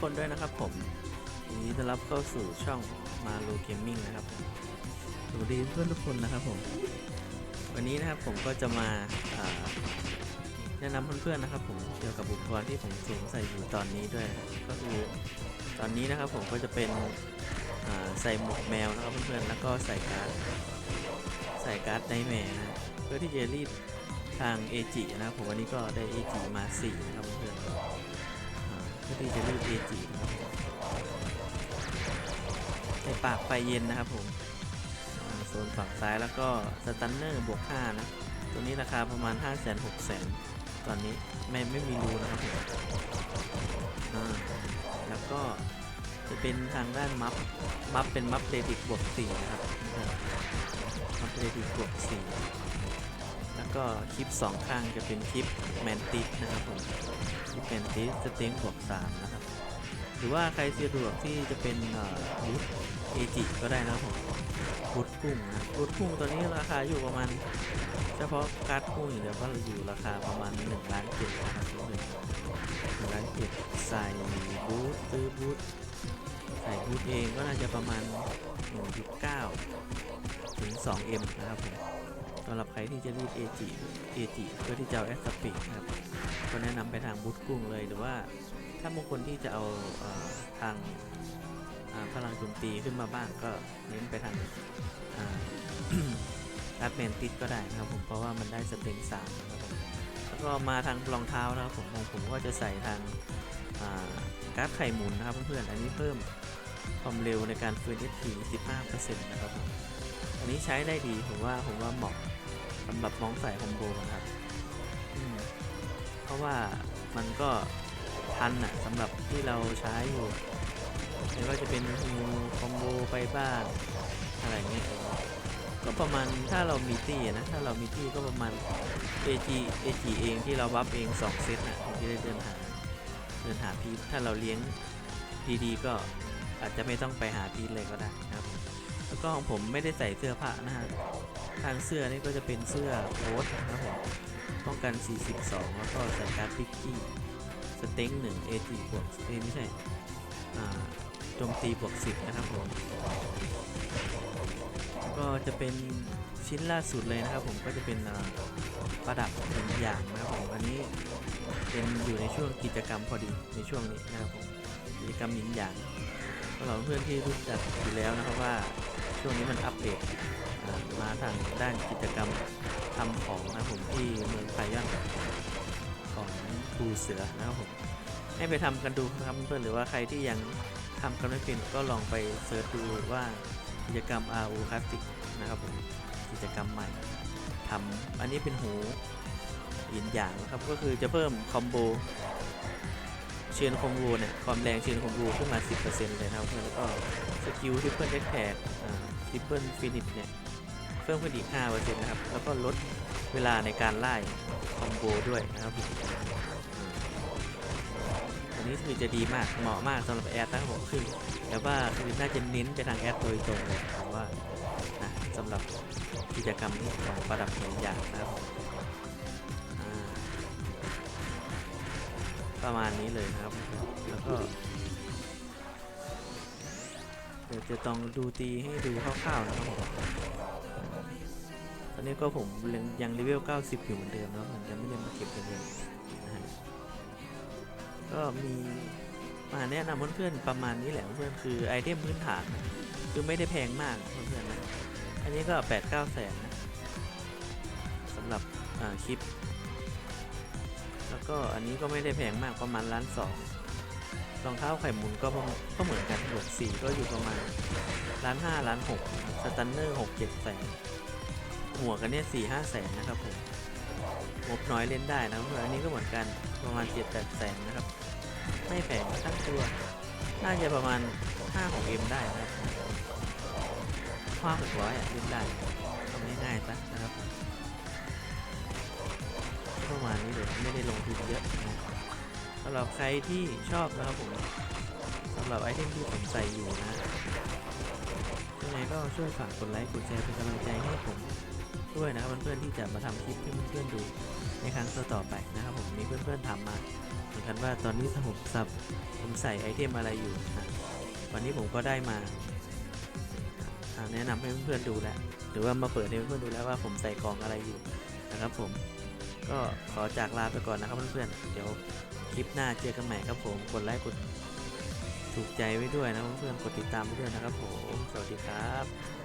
ทุกคนด้วยนะครับผมยินดีต้อนรับเข้าสู่ช่องมาลูเกมมิ่งนะครับสวัสดีเพื่อนทุกคนนะครับผม วันนี้นะครับผมก็จะมาแนะนำเพื่อนๆนะครับ ผมเกี่ยวกับอุปกรณ์ที่ผมสวมใส่อยู่ตอนนี้ด้วยก็คือตอนนี้นะครับผมก็จะเป็นใส่หมวกแมวนะครับเพื่อนๆแล้วก็ใส่การ์ดใส่การ์ดไนแมร์นะเพื่อที่จะรีดทางเอจินะครับผมวันนี้ก็ได้เอจิมา4นะครับเพื่อนๆ อ่าเพื่อที่จะเลือกเอจินะครับในปากไฟเย็นนะครับผมโซนฝั่งซ้ายแล้วก็สตันเนอร์บวก5นะ ตัวนี้ราคาประมาณ5 0 0 0 0 0 6 0 0 0ตอนนี้ไม่ไม่มีรูนะครับผมแล้วก็จะเป็นทางด้านมัฟมัฟเป็นมัฟเดดิกบวก4นะครับมัฟเดดิกบวก4 แล้วก็คลิป 2 ข้างจะเป็นคลิปแมนติสนะครับผมที่เป็นติสสเต็งบวก3นะครับ หรือว่าใครสะดวกที่จะเป็นบูทเอจิก็ได้นะครับผมบูทกุ้งนะบูทกุ้งตัวนี้ราคาอยู่ประมาณ เฉพาะการ์ดกุ้งอย่างเดียวก็อยู่ราคาประมาณ1ล้านเจ็ดนะครับหนึ่งล้านเจ็ดใส่บูทซื้อบูทใส่บูทเองก็น่าจะประมาณ1.9ถึง 2M นะครับผมำหรับใครที่จะรีดเอจิเอจิเพื่อที่จะเอาแอสปีดนะครับก็แนะนำไปทางบูทกุ้งเลยหรือว่าถ้าบางคนที่จะเอาเอ่อทางาพลังโจมตีขึ้นมาบ้างก็เน้นไปทางอ่ารัดแมนติสก็ได้นะครับผมเพราะว่ามันได้สเต็งสามนะครับผมแล้วก็มาทางรองเท้านะครับผมของผมก็จะใส่ทางาการ์ดไข่หมุนนะครับเพื่อนๆอันนี้เพิ่มความเร็วในการฟื้น SP 15%นะครับผมอันนี้ใช้ได้ดีผมว่าผมว่าเหมาะ สำหรับน้องใส่คอมโบนะครับเพราะว่ามันก็ทันอะสำหรับที่เราใช้อยู่ไม่ว่าจะเป็นฮิวคอมโบไปบ้างอะไรเงี้ยก็ประมาณถ้าเรามีตี้นะ ถ้าเรามีตี้ก็ประมาณ AG AG เองที่เราบัฟเอง 2 เซตนะถึงจะได้เดินหาเดินหาพีทถ้าเราเลี้ยงดีๆก็อาจจะไม่ต้องไปหาพีทเลยก็ได้นะครับ แล้วก็ของผมไม่ได้ใส่เสื้อผ้านะฮะ ทางเสื้อนี่ก็จะเป็นเสื้อโค้ทนะครับผมป้องกัน 42 แล้วก็ส่การ์ดพิกกี้สเต็ง1 AG บวกเอไม่ใช่โจมตีบวก 10 นะครับผม ก็จะเป็นชิ้นล่าสุดเลยนะครับผมก็จะเป็นประดับหนึ่งอย่างนะครับผมอันนี้เป็นอยู่ในช่วงกิจกรรมพอดีในช่วงนี้นะครับผมกิจกรรมหยินหยางสำหรับเพื่อนที่รู้จักอยู่แล้วนะครับว่า ช่วงนี้มันอัปเดตมาทางด้านกิจกรรมทำของนะผมที่เมืองไทยย่อนของปูเสือนะครับผมให้ไปทำกันดูนะครับเพื่อนหรือว่าใครที่ยังทำกันไม่เป็นก็ลองไปเสิร์ชดูว่ากิจกรรม RO Classic นะครับผมกิจกรรมใหม่ทำอันนี้เป็นหูยินอย่างนะครับก็คือจะเพิ่มคอมโบ เชียนคอมโบเนี่ยความแรงเชียนคอมโบขึ้นมา 10%เลยนะครับแล้วก็สกิลที่เพื่อนเอ็กแพดทริปเปิลฟินิชเนี่ยเพิ่มขึ้นอีก 5%นะครับ แล้วก็ลดเวลาในการไล่คอมโบด้วยนะครับอันนี้คือจะดีมากเหมาะมากสำหรับแอดนะครับผมคือแต่ว่าคือน่าจะเน้นไปทางแอดโดยตรงเลยผมว่านะสำหรับกิจกรรมนี้ของประดับหนึ่งอย่างนะครับ ประมาณนี้เลยนะครับ แล้วก็เดี๋ยวจะต้องดูตีให้ดูคร่าวๆนะครับผมตอนนี้ก็ผมยังเลเวล 90 อยู่เหมือนเดิมแล้วผมยังไม่ได้มาเก็บเงินเลยนะฮะก็มีมาแนะนำเพื่อนๆประมาณนี้แหละเพื่อนคือไอเทมพื้นฐาน คือไม่ได้แพงมากเพื่อนๆนะ อันนี้ก็ 8 9แสนนะสำหรับคลิป ก็อันนี้ก็ไม่ได้แพงมากประมาณล้านสองรองเท้าไข่หมุนก็ก็เหมือนกันบวกสี่ก็อยู่ประมาณล้านห้าล้านหกสตันเนอร์หกเจ็ดแสนหัวกันเนี่ยสี่ห้าแสนนะครับผมงบน้อยเล่นได้นะเพื่อนอันนี้ก็เหมือนกันประมาณเจ็ดแปดแสนนะครับ ไม่แพงทั้งตัว น่าจะประมาณห้าของเอ็มได้นะครับห้าหกร้อยอะเล่นได้ทำง่ายๆซะนะครับ เยอะสำหรับใครที่ชอบนะครับผมสำหรับไอเทมที่ผมใส่อยู่นะยังไงก็ช่วยฝากกดไลค์กดแชร์เป็นกำลังใจให้ผมด้วยนะครับเพื่อนๆที่จะมาทำคลิปให้เพื่อนๆดูในครั้งต่อๆไปนะครับผมมีเพื่อนๆทำมาเหมือนกันว่าตอนนี้ถ้าผมสับผมใส่ไอเทมอะไรอยู่นะวันนี้ผมก็ได้มาแนะนำให้เพื่อนๆดูแล้วหรือว่ามาเปิดให้เพื่อนๆดูแล้วว่าผมใส่กล่องอะไรอยู่นะครับผม ก็ขอจากลาไปก่อนนะครับเพื่อนๆ เดี๋ยวคลิปหน้าเจอกันใหม่ครับผม กดไลค์กดถูกใจไว้ด้วยนะเพื่อนๆ กดติดตามไว้ด้วยนะครับผม สวัสดีครับ